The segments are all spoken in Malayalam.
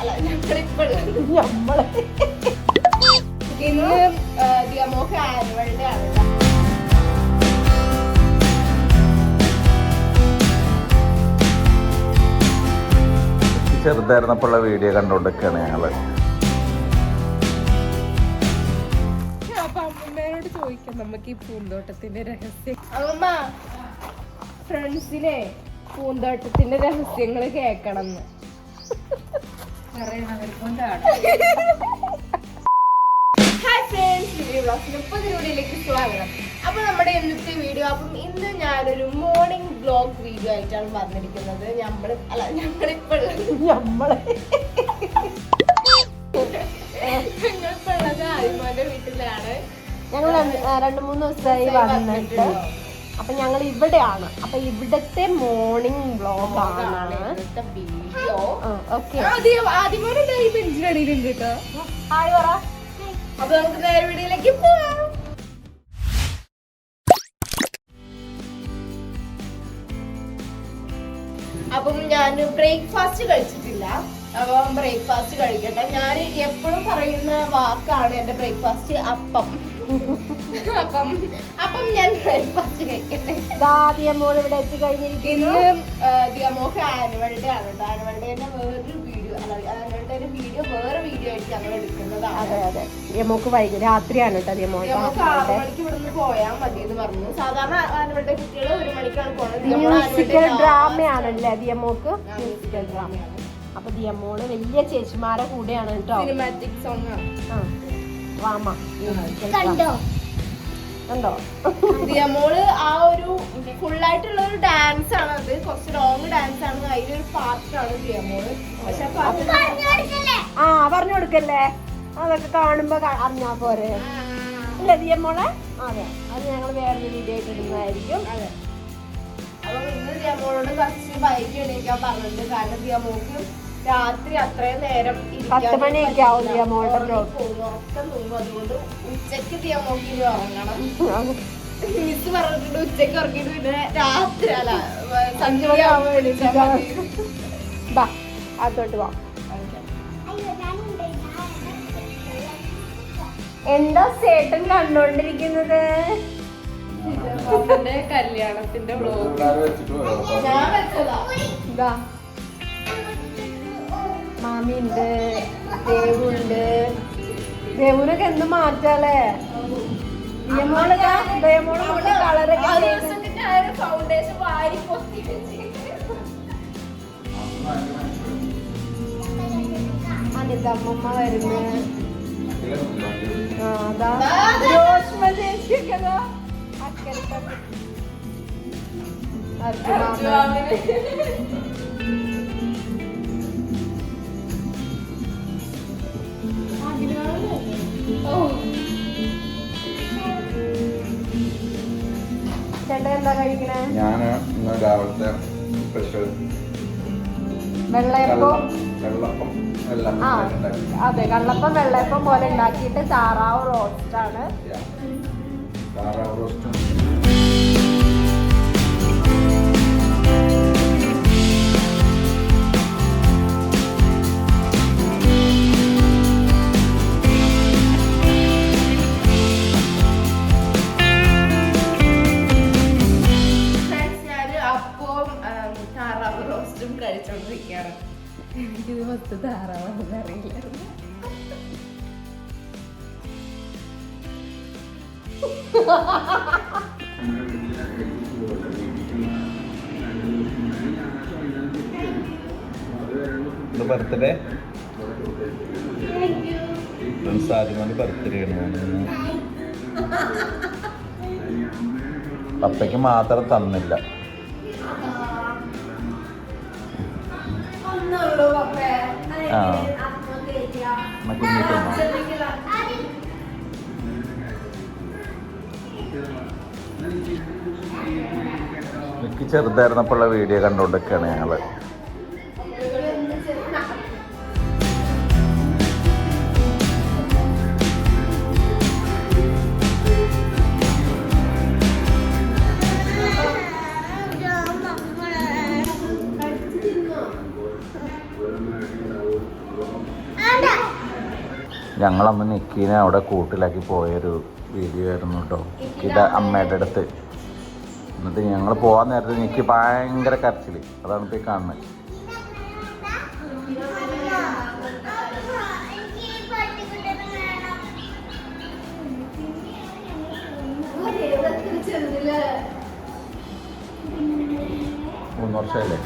അല്ല ഞങ്ങളിപ്പോൾ നമ്മളെ ഇന്ന് ദിയമോക്ക് ആനുവൽ ഡേ ആണ്. ചെറുതായിരുന്നപ്പോഴുള്ള വീഡിയോ കണ്ടുകൊണ്ടിരിക്കുകയാണ് ഞങ്ങൾ. അപ്പൊ അമ്മമ്മേനോട് ചോദിക്കാം നമുക്ക് ഈ പൂന്തോട്ടത്തിന്റെ രഹസ്യം. അമ്മ ഫ്രണ്ട്സിനെ പൂന്തോട്ടത്തിന്റെ രഹസ്യങ്ങൾ കേക്കണം ഹായ് ഫ്രണ്ട്സ് വീഡിയോ ബ്ലോഗ്സിന്റെ പുതിയ വീഡിയോയിലേക്ക് സ്വാഗതം. അപ്പൊ നമ്മുടെ ഇന്നത്തെ വീഡിയോ അപ്പം ഇന്ന് ഞാനൊരു മോർണിംഗ് ബ്ലോഗ് വീഡിയോ ആയിട്ടാണ് വന്നിരിക്കുന്നത്. നമ്മൾ അല്ല ഞങ്ങളിപ്പോൾ നമ്മളെ ഞങ്ങളിപ്പോൾ ഉള്ളത് അരിമോന്റെ വീട്ടിലാണ്. ഞങ്ങൾ രണ്ടു മൂന്ന് ദിവസമായി വന്നിട്ട്. അപ്പൊ ഞങ്ങൾ ഇവിടെയാണ്. അപ്പൊ ഇവിടത്തെ മോർണിംഗ് ബെഞ്ചിനടിയിലുണ്ട് ഹായ് പറ. അപ്പൊ നമുക്ക് നേരെ വീഡിയോയിലേക്ക് പോവാം. അപ്പം ഞാൻ ബ്രേക്ക്ഫാസ്റ്റ് കഴിച്ചിട്ടില്ല. അപ്പം ബ്രേക്ക്ഫാസ്റ്റ് കഴിക്കട്ടെ. ഞാൻ എപ്പോഴും പറയുന്ന വാക്കാണ് എന്റെ ബ്രേക്ക്ഫാസ്റ്റ് അപ്പം. അപ്പം അപ്പം ഞാൻ ബ്രേക്ക്ഫാസ്റ്റ് കഴിക്കട്ടെ. ആദ്യം മോൾ ഇവിടെ എത്തി കഴിഞ്ഞിരിക്കുന്നു ദിയമോക്ക് ആനുവൽ ഡേ ആണ് കേട്ടോ. ആനുവൽ ഡേന്റെ വേറൊരു വീഡിയോ ആനുവൽ ഡേന്റെ വീഡിയോ വേറെ വീഡിയോ ആയിട്ട് ഞങ്ങൾ എടുക്കുന്നതാണ്. അതെ അതെ. യമോക്ക് വൈകി രാത്രിയാണ് കേട്ടോ നമുക്ക് ആറ് യമോക്ക് മണിക്ക്. ഇവിടുന്ന് പോയാൽ മതി എന്ന് പറഞ്ഞു. സാധാരണ ആനുവൽ ഡേ കുട്ടികൾ ഒരു മണിക്കാണ് പോകുന്നത് ദിയമോൾ മ്യൂസിക്കൽ ഡ്രാമയാണല്ലേ ദിയമോക്ക്? മ്യൂസിക്കൽ ഡ്രാമ അപ്പൊ ദിയമോൾ വലിയ ചേച്ചിമാരെ കൂടെയാണ് കേട്ടോ. സിനിമാറ്റിക് സോങ് ആ ഡ്രാമ മ്യൂസിക്കൽ ഡ്രാമ കണ്ടോ ദിയമോൾ ആ ഒരു ഫുൾ ആയിട്ടുള്ള ഒരു ഡാൻസ് ആണ് അത്. കുറച്ച് ലോങ് ഡാൻസ് ആണ്. അതിലൊരു പാർട്ടാണ് ദിയമോൾ പക്ഷെ ആ പറഞ്ഞു കൊടുക്കല്ലേ? അതൊക്കെ കാണുമ്പോ അറിഞ്ഞാ പോരെ. അല്ല ദിയമോളെ അതെ. അത് ഞങ്ങൾ വേറെ വീഡിയോ ആയിട്ട് ഇടുന്നതായിരിക്കും. അതെ. അപ്പൊ ഇന്ന് ദിയമോളോട് കുറച്ച് ബൈക്ക് എണീക്കാൻ പറഞ്ഞിട്ടുണ്ട് കാരണം ദിയമോക്ക് രാത്രി അത്രയും നേരം പത്ത് മണിയൊക്കെ ആവും പറ്റില്ല. ദിയമോളുടെ ഉറങ്ങി പോകും. ഉറക്കം തൂങ്ങും അതുകൊണ്ട് ഉച്ചയ്ക്ക് ദിയമോക്ക് ഇനി ഉറങ്ങണം. മിസ് പറഞ്ഞിട്ടുണ്ട് ഉച്ചയ്ക്ക് ഉറങ്ങിയിട്ട് പിന്നെ രാത്രി അല്ല സഞ്ചു മണി ആവുമ്പോ എണീച്ചാൽ മതി. ബാ അതോട്ട് വാ എന്താ ചേട്ടൻ കണ്ടോണ്ടിരിക്കുന്നത്? കല്യാണത്തിന്റെ ബ്ലോഗ് ഞാൻ വെച്ചതാ. ഇതാ ദേവു ഉണ്ട് ദേവുനൊക്കെ എന്ത് മാറ്റാലേ ദിയമോൾ ദിയമോൾ മുടി കളറൊക്കെ ഫൗണ്ടേഷൻ വാരി പൊത്തി വെച്ച്. അനിതമ്മമ്മ വരുന്നു. ആ അതാ. രോഷ്മ ചേച്ചിയൊക്കെ അക്കരത്തെ ഞാൻ ഇന്ന് രാവിലത്തെ സ്പെഷ്യൽ വെള്ളയപ്പം. വെള്ളപ്പം അതെ കള്ളപ്പം വെള്ളയപ്പം പോലെ ഉണ്ടാക്കിയിട്ട് താറാവ് റോസ്റ്റ് ആണ്. താറാവ് റോസ്റ്റും എനിക്കിത് മൊത്തം താറാവാണെന്ന് അറിയില്ലായിരുന്നു ബർത്ത്ഡേ ബർത്ത്ഡേ ആണ്. പപ്പയ്ക്ക് മാത്രം തന്നില്ല. ആ കുഞ്ഞിക്ക് തന്നോ? എനിക്ക് ചെറുതായിരുന്നപ്പോഴുള്ള വീഡിയോ കണ്ടുകൊണ്ടിരിക്കുകയാണ് ഞങ്ങൾ ഞങ്ങളന്ന് നിക്കീനെ അവിടെ കൂട്ടിലാക്കി പോയൊരു വീഡിയോ ആയിരുന്നു കേട്ടോ നിക്കിന്റെ അമ്മയുടെ അടുത്ത്. എന്നിട്ട് ഞങ്ങൾ പോകാൻ നേരത്തെ നിക്കി ഭയങ്കര കരച്ചിൽ അതാണ് ഇപ്പോൾ കാണുന്നത് മൂന്ന് വർഷമായില്ലേ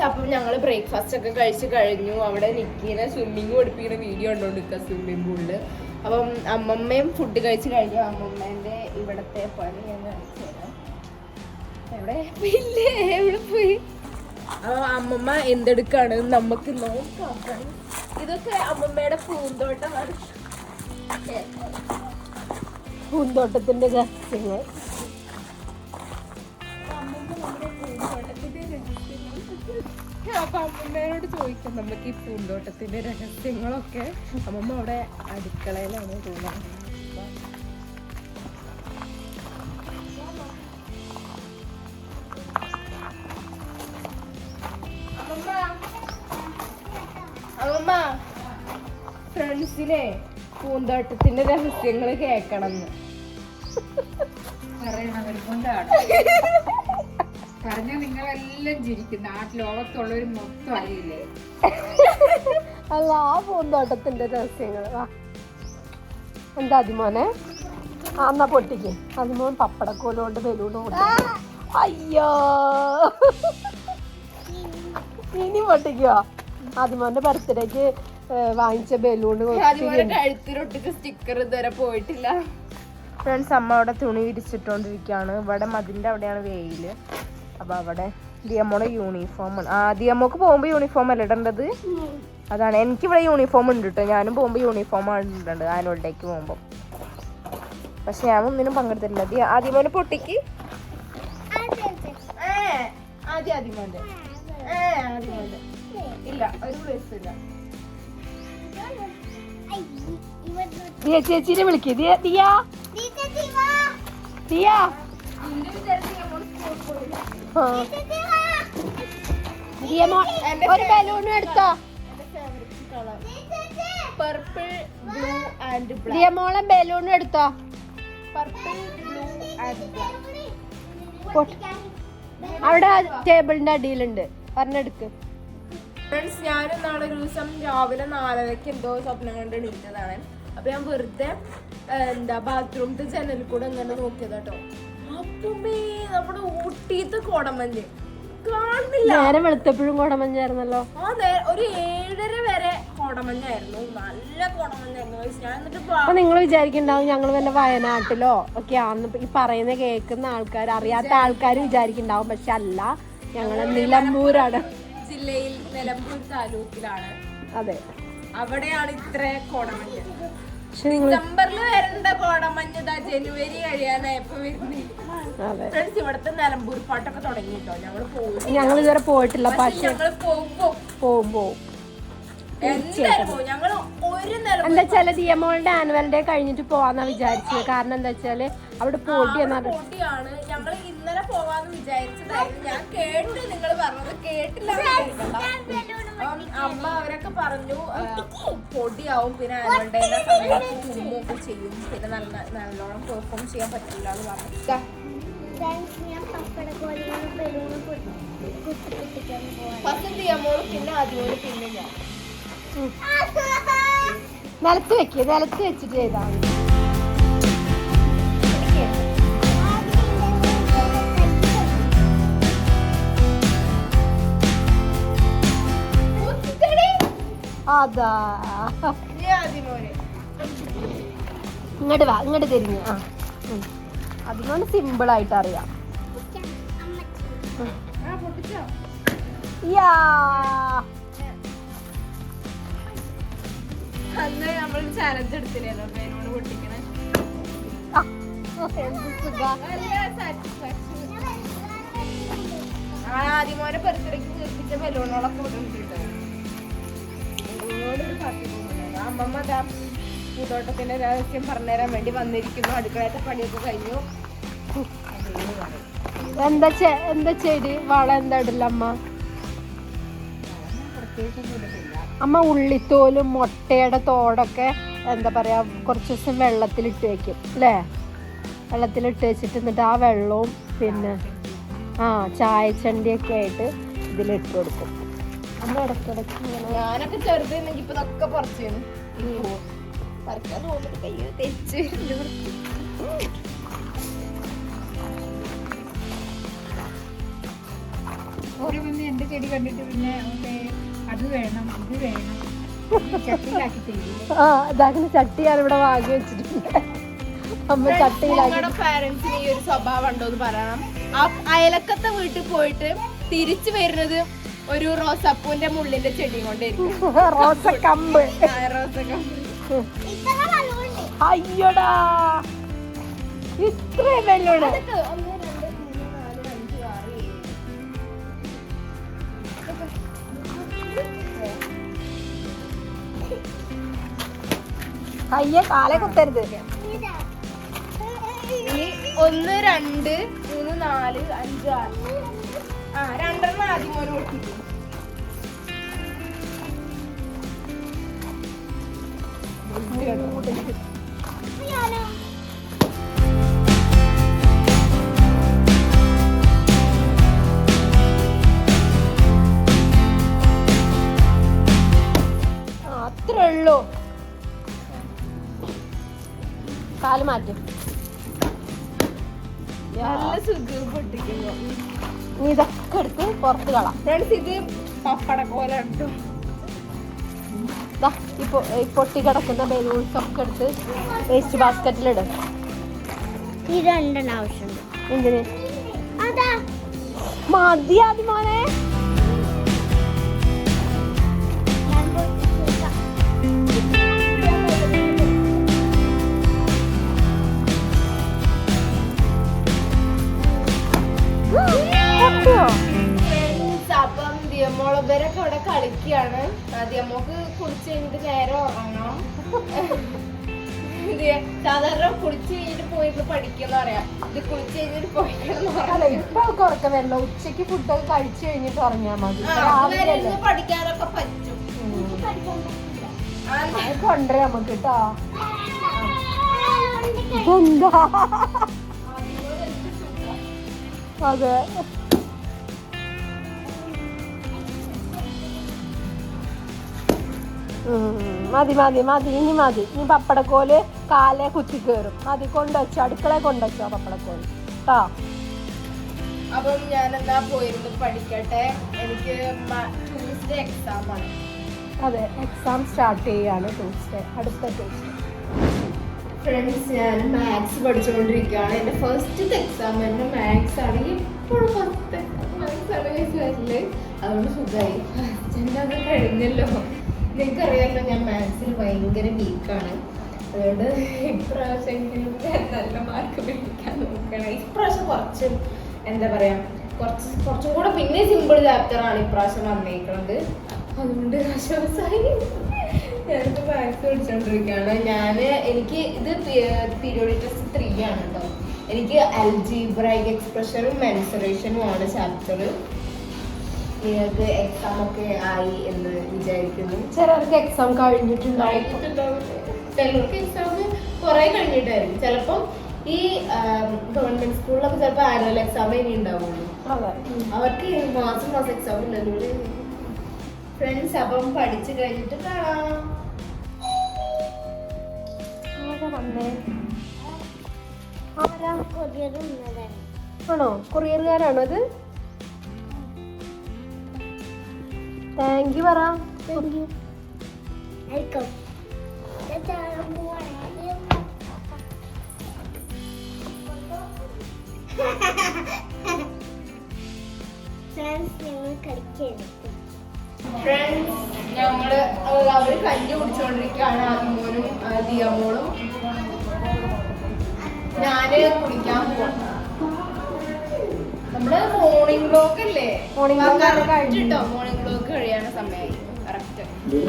ഫ്രണ്ട്സ് അപ്പം ഞങ്ങൾ ബ്രേക്ക്ഫാസ്റ്റ് ഒക്കെ കഴിച്ച് കഴിഞ്ഞു. അവിടെ നിക്കിനെ സ്വിമ്മിങ് പഠിപ്പിക്കുന്ന വീഡിയോ കണ്ടോണ്ടിരിക്കുക സ്വിമ്മിംഗ് പൂളിൽ അപ്പം അമ്മമ്മയും ഫുഡ് കഴിച്ച് കഴിഞ്ഞു. അമ്മമ്മേന്റെ ഇവിടത്തെ പണി ഞാൻ കാണിച്ചു എവിടെ? ഇല്ലേ? എവിടെ പോയി? അപ്പൊ അമ്മമ്മ എന്തെടുക്കാണ്? നമുക്ക് നോക്കാം ഇതൊക്കെ അമ്മമ്മയുടെ പൂന്തോട്ടമാണ്. പൂന്തോട്ടത്തിന്റെ രഹസ്യങ്ങൾ അപ്പൊ അമ്മമ്മേനോട് ചോദിക്കാം നമുക്ക് ഈ പൂന്തോട്ടത്തിന്റെ രഹസ്യങ്ങളൊക്കെ. അമ്മമ്മ അവിടെ അടുക്കളയിലാണ് തോന്നുന്നത് അമ്മമ്മ ഫ്രണ്ട്സിനെ പൂന്തോട്ടത്തിന്റെ രഹസ്യങ്ങൾ കേക്കണം പറഞ്ഞ നിങ്ങളെല്ലാം ചിരിക്കും. നാട്ടിൽ ലോകത്തുള്ളവർ മൊത്തം അറിയില്ലേ? അല്ല ആ പൂന്തോട്ടത്തിന്റെ രഹസ്യങ്ങൾ വാ. എന്താ അതിമോനെ? ആ എന്നാ പൊട്ടിക്ക്. അതിമോൻ പപ്പടക്കോലുകൊണ്ട് ബലൂണ് പൊട്ടിക്കും അയ്യോ. ഇനി പൊട്ടിക്കോ? അതിമോന്റെ ബർത്ത്ഡേക്ക് വാങ്ങിച്ച ബലൂണ് അതുപോലെ കഴുത്തിലൊട്ടിച്ച് സ്റ്റിക്കർ ഇതുവരെ പോയിട്ടില്ല. ഫ്രണ്ട്സ് അമ്മ അവിടെ തുണി വിരിച്ചിട്ടോണ്ടിരിക്കുകയാണ് ഇവിടെ മതിന്റെ അവിടെയാണ് വെയിൽ. അപ്പൊ അവിടെ ദിയമ്മോടെ യൂണിഫോം ആ ദിയമ്മക്ക് പോകുമ്പോ യൂണിഫോം അല്ല ഇടേണ്ടത്? അതാണ്. എനിക്ക് ഇവിടെ യൂണിഫോം ഉണ്ട് കേട്ടോ ഞാനും പോകുമ്പോ യൂണിഫോം ആണ് ഇടേണ്ടത് ആനുവൽ ഡേക്ക് പോകുമ്പോ. പക്ഷെ ഞാൻ ഒന്നിനും പങ്കെടുത്തിട്ടില്ല. ദിയ ആദ്യമോനെ പൊട്ടിക്ക്. ആദ്യം ആദ്യമോന്റെ ആദ്യമോന്റെ ഇല്ല ഒരു പ്ലേസ് ഇല്ല. ദിയ ചേച്ചിനെ വിളിക്ക്. ദിയ ദിയ. ദിയ ഒരു ബലൂണും എടുത്തോ? Purple blue and black Diya മോളെ ബലൂണും എടുത്തോ? Purple blue and. അവിടെ ടേബിളിന്റെ അടിയിലുണ്ട്. പറഞ്ഞെടുക്ക്. ഫ്രണ്ട്സ് ഞാനും നാളെ ഒരു ദിവസം രാവിലെ നാലരക്ക് എന്തോ സ്വപ്നം കണ്ട് എണീറ്റതാണ്. അപ്പൊ ഞാൻ വെറുതെ എന്താ ബാത്റൂമിന്റെ ജനലിൽ കൂടെ ഇങ്ങനെ നോക്കിയതാട്ടോ അപ്പമേ നമ്മുടെ ഊട്ടിത്തെ കോടമഞ്ഞ്. കാണുന്നില്ല. നേരം വെളുത്തപ്പോഴും കോടമഞ്ഞായിരുന്നല്ലോ. ആ നേ- ഒരു ഏഴര വരെ കോടമഞ്ഞായിരുന്നു. നല്ല കോടമഞ്ഞായിരുന്നു. guys. ഞാൻ എന്നിട്ട് പ- അപ്പൊ നിങ്ങൾ വിചാരിക്കണ്ടാവും ഞങ്ങൾ വല്ല വയനാട്ടിലോ ഒക്കെ ആണെന്ന് ഈ പറയുന്ന കേൾക്കുന്ന ആൾക്കാർ അറിയാത്ത ആൾക്കാർ വിചാരിക്കണ്ടാവും. പക്ഷെ അല്ല ഞങ്ങൾ നിലമ്പൂരാണ്. ജില്ലയിൽ നിലമ്പൂർ താലൂക്കിലാണ്. അതെ. അവിടെയാണ് ഇത്ര കോടമഞ്ഞ്. ഡിസംബറിൽ വരേണ്ട ജനുവരി കഴിയാനായപ്പോ ഇവിടുത്തെ നിലമ്പൂർ പാട്ടൊക്കെ തുടങ്ങിട്ടോ പോകും ഞങ്ങൾ ഇതുവരെ പോയിട്ടില്ല പക്ഷെ പോകുമ്പോ പോകും. നിലമ്പൂർ എന്താ വെച്ചാൽ ദിയമോളുടെ ആനുവൽ ഡേ കഴിഞ്ഞിട്ട് പോവാന്നാ വിചാരിച്ചത്. കാരണം എന്താ വെച്ചാൽ അവിടെ പോട്ടി എന്നാണ്. ഞങ്ങൾ ഇന്നലെ പോവാന്ന് വിചാരിച്ചതായിരുന്നു. ഞാൻ കേട്ടു നിങ്ങൾ പറഞ്ഞത്. കേട്ടില്ല അമ്മ അവരൊക്കെ പറഞ്ഞു പൊടിയാവും പിന്നെ ആനുവൽ സമയത്ത് തുമ്മുമൊക്കെ ചെയ്യും. പിന്നെ നല്ല നല്ലോണം പെർഫോം ചെയ്യാൻ പറ്റില്ല എന്ന് പറഞ്ഞു ഫസ്റ്റ് പിന്നെ അതുപോലെ പിന്നെ ഞാൻ. നിലത്ത് വെക്കുക നിലത്ത് വെച്ചിട്ട് ചെയ്താൽ മതി. അതാ. ഇങ്ങോട്ട് വാ ഇങ്ങോട്ട് തിരിഞ്ഞ്. ആ അതിനോട് സിമ്പിൾ ആയിട്ട് അറിയാം. യാ. അന്ന് നമ്മൾ ചലഞ്ച് എടുത്തില്ലല്ലോ പേരോട് പൊട്ടിക്കണേ. ആദ്യമോനെ തീർപ്പിച്ച ബലൂണുകളൊക്കെ ഇവിടെ ഉണ്ട്. അമ്മമ്മ അതാ പൂന്തോട്ടത്തിന്റെ രഹസ്യം പറഞ്ഞുതരാൻ വേണ്ടി വന്നിരിക്കുന്നു. അടുക്കളയത്തെ പണിയൊക്കെ കഴിഞ്ഞു. എന്താ എന്താ ചെടി വള എന്താ ഇടില്ല അമ്മ? അമ്മ ഉള്ളിത്തോലും മുട്ടയുടെ തോടൊക്കെ എന്താ പറയുക കുറച്ച് ദിവസം വെള്ളത്തിലിട്ട് വയ്ക്കും അല്ലേ വെള്ളത്തിലിട്ട് വെച്ചിട്ട് എന്നിട്ട് ആ വെള്ളവും പിന്നെ ആ ചായച്ചണ്ടിയൊക്കെ ആയിട്ട് ഇതിലിട്ട് കൊടുക്കും. അമ്മ ഇടയ്ക്കിടയ്ക്ക് ഞാനൊക്കെ ചെറുത് ഇപ്പൊ ഇതൊക്കെ പറിച്ചു പറിക്കാൻ തെച്ച് ഒരു മമ്മി എന്റെ ചെടി കണ്ടിട്ട് പിന്നെ അത് വേണം ഇത് വേണം. ആ ഇതാക്കുന്ന ചട്ടി ഇവിടെ വാങ്ങി വെച്ചിട്ടുണ്ട്. അമ്മ ചട്ടിയിലാക്കി പാരന്റ്സിന് ഈ ഒരു സ്വഭാവം ഉണ്ടോ എന്ന് പറയണം. ആ അയലക്കത്തെ വീട്ടിൽ പോയിട്ട് തിരിച്ചു വരുന്നത് ഒരു റോസാപ്പൂവിന്റെ മുള്ളിന്റെ ചെടി കൊണ്ടായിരിക്കും. റോസക്കമ്പ്. ആ, റോസക്ക അയ്യോടാ. ഇത്രയും വെല്ലോട് അയ്യ കാലെ കുത്തരുത്. ഇനി ഒന്ന് രണ്ട് മൂന്ന് നാല് അഞ്ച് ആറ്. ആ രണ്ടെണ്ണം ആദ്യം ഒരു കൊടുത്തിട്ടു ആ, പുറത്ത് കളാം ഫ്രണ്ട്സ് ഇത് പപ്പട പോലെ ഈ ഈ പൊട്ടി കിടക്കുന്ന ബലൂൺസ് ഒക്കെ എടുത്ത് വേസ്റ്റ് ബാസ്ക്കറ്റിലിടും ഈ രണ്ടെണ്ണം ആവശ്യമുണ്ട്. എന്തിന്? അതാ. മതി ആദ്യം മോനെ. പൊട്ടിയോ? ദിയമോളവരൊക്കെ ഇവിടെ കളിക്കുകയാണ്. ആ, ദിയമോക്ക് കുളിച്ച് കഴിഞ്ഞിട്ട് നേരെ ഉറങ്ങണം. സാധാരണ കുളിച്ച് കഴിഞ്ഞിട്ട് പോയിട്ട് പഠിക്കുന്ന പറയാം. ഇത് കുളിച്ച് കഴിഞ്ഞിട്ട് പോയിക്കണം ഇപ്പൊ അവൾക്ക് ഉറക്കം ഉച്ചയ്ക്ക് ഫുഡൊക്കെ കഴിച്ചു കഴിഞ്ഞിട്ട് ഉറങ്ങിയാ മതി. പഠിക്കാനൊക്കെ പറ്റും. കൊണ്ടുവരാം നമുക്ക് കേട്ടോ അതെ. മതി മതി മതി ഇനി മതി. ഇനി പപ്പടക്കോൽ കാലെ കുത്തി കയറും മതി കൊണ്ടുവച്ചോ അടുക്കള കൊണ്ടുവച്ചോ പപ്പടക്കോൽ. കേട്ടോ അപ്പം ഞാൻ എന്താ പോയിരുന്ന് പഠിക്കട്ടെ? എനിക്ക് ട്യൂസ്ഡേ എക്സാം ആണ്. അതെ എക്സാം സ്റ്റാർട്ട് ചെയ്യാണ് ട്യൂസ്ഡേ അടുത്ത ട്യൂസ്ഡേ ഫ്രണ്ട്സ് ഞാൻ മാത്സ് പഠിച്ചുകൊണ്ടിരിക്കുകയാണ്. എന്റെ ഫസ്റ്റ് എക്സാം തന്നെ മാത്സ് ആണ്. എപ്പോഴും ഫസ്റ്റ് മാത്സ് ആണ് വരില്ലേ അതുകൊണ്ട് സുഖമായി ഫസ്റ്റ് അത് കഴിഞ്ഞല്ലോ. നിങ്ങൾക്കറിയാമല്ലോ ഞാൻ മാത്സിൽ ഭയങ്കര വീക്കാണ് അതുകൊണ്ട് ഇപ്രാവശ്യമെങ്കിലും നല്ല മാർക്ക് പിടിക്കാൻ നോക്കണം. ഇപ്രാവശ്യം കുറച്ച് എന്താ പറയാ കുറച്ച് കുറച്ചും കൂടെ പിന്നെ സിമ്പിൾ ചാപ്റ്റർ ആണ് ഇപ്രാവശ്യം വന്നേക്കുന്നത് അതുകൊണ്ട് ആശ്വാസമായി ഞാനിപ്പോ മാത്സ് പഠിച്ചോണ്ടിരിക്കുകയാണ് ഞാൻ എനിക്ക് ഇത് പീരിയോഡിക് ടെസ്റ്റ് ത്രീ ആണ് കേട്ടോ എനിക്ക് അൽജീബ്രൈക് എക്സ്പ്രഷനും മെൻസറേഷനും ആണ് ചാപ്റ്റർ നിങ്ങൾക്ക് എക്സാം ഒക്കെ ആയി എന്ന് വിചാരിക്കുന്നു? ചിലർക്ക് എക്സാം കഴിഞ്ഞിട്ടുണ്ടാവും. ചിലർക്ക് എക്സാം കുറെ കഴിഞ്ഞിട്ടായിരുന്നു ചിലപ്പം ഈ ഗവൺമെന്റ് സ്കൂളിലൊക്കെ ചിലപ്പോൾ ആനുവൽ എക്സാം ഇനി ഉണ്ടാവുള്ളൂ. അവർക്ക് ഈ മാസം മാസം എക്സാം ഇല്ലല്ലോ ഫ്രണ്ട്സ് അപ്പം പഠിച്ചു കഴിഞ്ഞിട്ട് കാണാം. ആണോ? കൊറിയറുകാരാണോ അത്? താങ്ക് യു പറ വെൽക്കം ഫ്രണ്ട്സ് ഞങ്ങൾ കളിക്കരുത് ഫ്രണ്ട്സ് ഞങ്ങൾ അവർ കഞ്ഞി കുടിച്ചോണ്ടിരിക്കുകയാണ്. ആദിമോനും ദിയമോളും. ഞാൻ കുടിക്കാൻ പോവാം. നമ്മൾ മോർണിംഗ് ബ്ലോക്ക് അല്ലേ. കേട്ടോ മോർണിംഗ് ബ്ലോക്ക് ബ്രേക്ക്ഫാസ്റ്റ്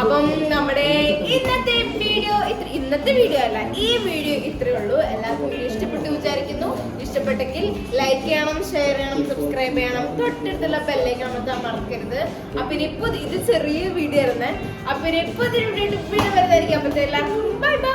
അപ്പം നമ്മുടെ ഇന്നത്തെ വീഡിയോ ഇന്നത്തെ വീഡിയോ അല്ല ഈ വീഡിയോ ഇത്രേ ഉള്ളൂ. എല്ലാവർക്കും വീഡിയോ ഇഷ്ടപ്പെട്ടു വിചാരിക്കുന്നു. ഇഷ്ടപ്പെട്ടെങ്കിൽ ലൈക്ക് ചെയ്യണം ഷെയർ ചെയ്യണം സബ്സ്ക്രൈബ് ചെയ്യണം. തൊട്ടടുത്തുള്ള ബെല്ലേക്ക് അമർത്താൻ മറക്കരുത്. അപ്പൊ ഇപ്പൊ ഇത് ചെറിയ വീഡിയോ ആയിരുന്നേ. അപ്പൊ ഇനിയിപ്പോ വീഡിയോ വരുന്നതായിരിക്കും. അപ്പത്തെ എല്ലാവർക്കും ബൈ ബൈ